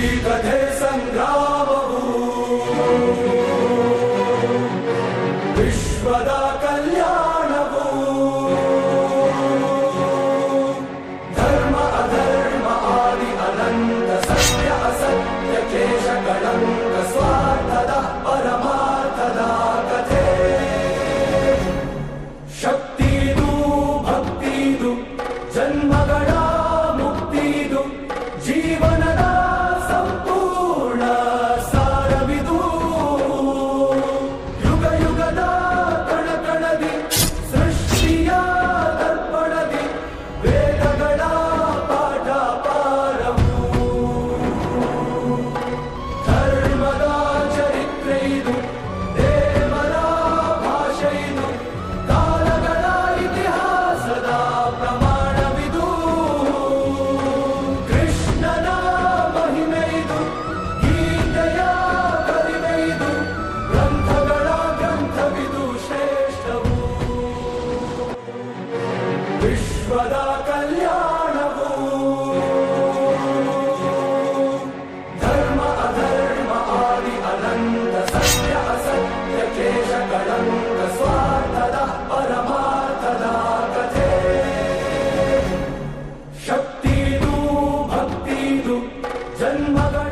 ಕಥೆ ಸಂಗ್ರಾಮವು. ವಿಶ್ವದ ಕಲ್ಯಾಣವು. ಧರ್ಮ ಅಧರ್ಮ ಆದಿ ಅನಂತ ಸತ್ಯ ಅಸತ್ಯ ಕೇಶ ಕಳಂಕ ಸ್ವಾರ್ಥದ ಪರಮಾರ್ಥದ ಕಥೆ. ಶಕ್ತಿದು ಭಕ್ತಿದು ಜನ್ಮಗಳ ವಿಶ್ವದ ಕಲ್ಯಾಣವು. ಧರ್ಮ ಅಧರ್ಮ ಆದಿ ಅನಂತ ಸತ್ಯ ಅಸತ್ಯ ಕೇಶ ಕಳಂಕ ಸ್ವಾರ್ಥದ ಪರಮಾರ್ಥದ ಕಥೆ. ಶಕ್ತಿದು ಭಕ್ತಿದು ಜನ್ಮಗಳ